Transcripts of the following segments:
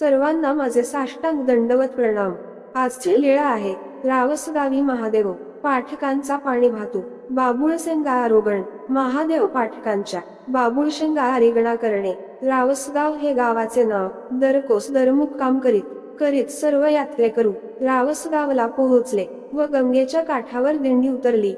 सर्वांना माझे साष्टांग दंडवत प्रणाम. आजची लीळा आहे. रावसगावी महादेव पाठकांचा पाणी भातू. बाबुळसेंगा आरोगण. महादेव पाठकांच्या. बाबुळशेंगा आरिगणा करणे. रावसगाव हे गावाचे नाव. दरकोस दरमुख काम करीत करीत सर्व यात्रेकरू रावसगावला पोहोचले व गंगेच्या काठावर दिंडी उतरली.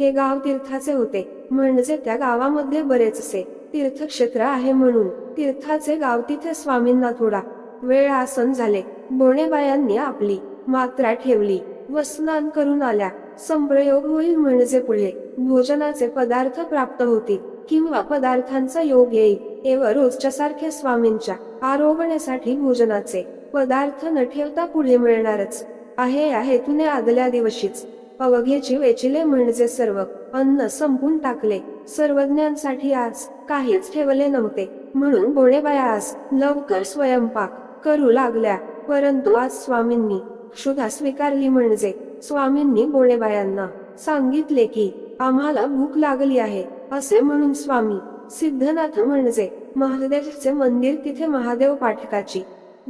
हे गाव तीर्थाचे होते. म्हणजे त्या गावामध्ये बरेचसे तीर्थक्षेत्र आहे म्हणून तीर्थाचे गाव तिथे स्वामींना थोडा वेळ आसन झाले. बोणेबायांनी आपली मात्रा ठेवली. व स्नान करून आल्या. संप्रयोग होईल म्हणजे पुढे. भोजनाचे पदार्थ प्राप्त होतील. किंवा पदार्थांचा योग येईल. एव रोजच्या सारख्या स्वामींच्या आरोगण्यासाठी भोजनाचे पदार्थ न ठेवता पुढे मिळणारच. आहे या हेतूने आदल्या दिवशीच. अवघेची वेचिले म्हणजे सर्व अन्न संपून टाकले. सर्वज्ञांसाठी आज काहीच ठेवले नव्हते. म्हणून बोणेबाया आज लवकर स्वयंपाक करू लागल्या. परंतु आज स्वामींनी क्षुधा स्वीकारली म्हणजे स्वामींनी गोळेबायांना सांगितले की आम्हाला भूक लागली आहे असे म्हणून स्वामी सिद्धनाथ म्हणजे महादेवचे मंदिर तिथे महादेव पाठकाची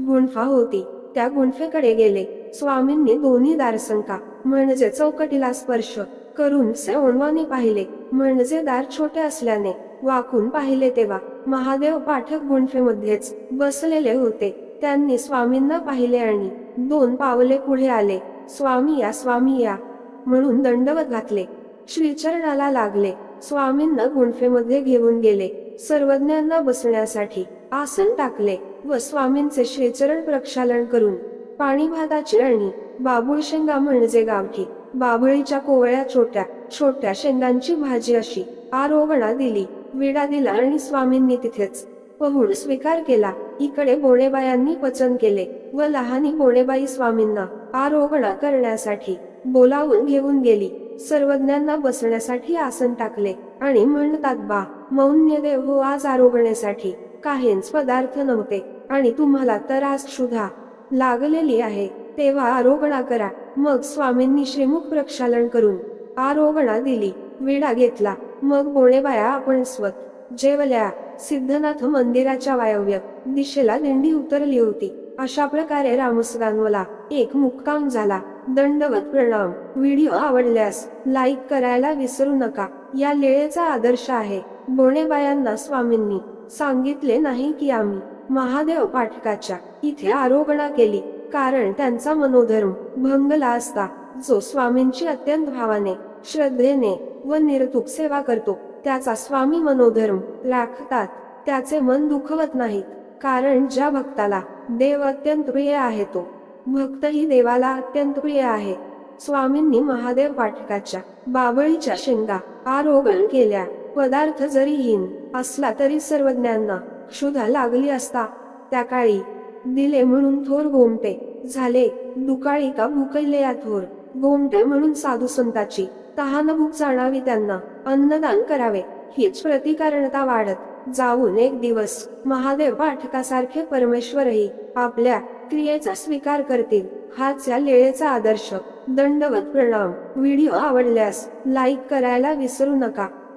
गुंफा होती. त्या गुंफेकडे गेले. स्वामींनी दोन्ही दारसंका म्हणजे चौकटीला स्पर्श करून सेवणवानी पाहिले. म्हणजे दार छोटे असल्याने वाकून पाहिले तेव्हा महादेव पाठक गुंफेमध्येच बसलेले होते. त्यांनी स्वामींना पाहिले आणि दोन पावले पुढे आले स्वामी या स्वामी या म्हणून दंडवत घातले. श्रीचरणाला लागले. स्वामींना गुंफेमध्ये घेऊन गेले सर्वज्ञांना बसण्यासाठी. आसन टाकले व स्वामींचे श्रीचरण प्रक्षालन करून पाणी भाताची अळणी बाबुळ शेंगा म्हणजे गावठी बाबळीच्या कोवळ्या छोट्या छोट्या शेंगांची भाजी अशी आरोगणा दिली विडा दिला आणि स्वामींनी तिथेच पहुड स्वीकार केला. इकडे बोणेबायांनी पचन केले व लहानी बोणेबाई स्वामींना आरोगणा करण्यासाठी बोलावून घेऊन गेली. सर्वज्ञांना बसण्यासाठी आसन टाकले आणि म्हणतात बा मौन्य देव हो आज आरोगण्यासाठी काहीच पदार्थ नव्हते आणि तुम्हाला तर आज क्षुधा लागलेली आहे. तेव्हा आरोगणा करा. मग स्वामींनी श्रीमुख प्रक्षालन करून आरोगणा दिली. विडा घेतला. मग बोणेबाया आपण स्वत जेवल्या सिद्धनाथ मंदिराच्या वायव्य दिशेला दिंडी उतरली होती. अशा प्रकारे रामसगानवला एक मुक्काम झाला. दंडवत प्रणाम. व्हिडिओ आवडल्यास लाईक करायला विसरू नका. या लेळेचा आदर्श आहे. बोणेबायांना स्वामींनी सांगितले नाही की आम्ही महादेव पाठकाच्या इथे आरोगणा केली. कारण त्यांचा मनोधर्म भंगला असता जो स्वामींची अत्यंत भावाने श्रद्धेने व निर्तुक सेवा करतो. त्याचा स्वामी मनोधर्म राखतात त्याचे मन दुखवत नाहीत. कारण ज्या भक्ताला देव अत्यंत प्रिय आहे तो भक्तही देवाला अत्यंत प्रिय आहे. स्वामींनी महादेव पाठकाच्या बाबळीच्या शेंगा आरोगण केल्या. पदार्थ जरी हीन असला तरी सर्वज्ञांना क्षुधा लागली असता त्या काळी दिले म्हणून थोर गोमटे झाले. दुकाळी का भुकले या थोर गोमटे म्हणून साधू संताची तहान भूक जाणावी त्यांना. अन्नदान करावे. हीच प्रतिकारणता वाढत जाऊन एक दिवस महादेव पाठकासारखे परमेश्वरही आपल्या क्रियेचा स्वीकार करतील. हाच या लेळेचा आदर्श. दंडवत प्रणाम. व्हिडिओ आवडल्यास लाईक करायला विसरू नका.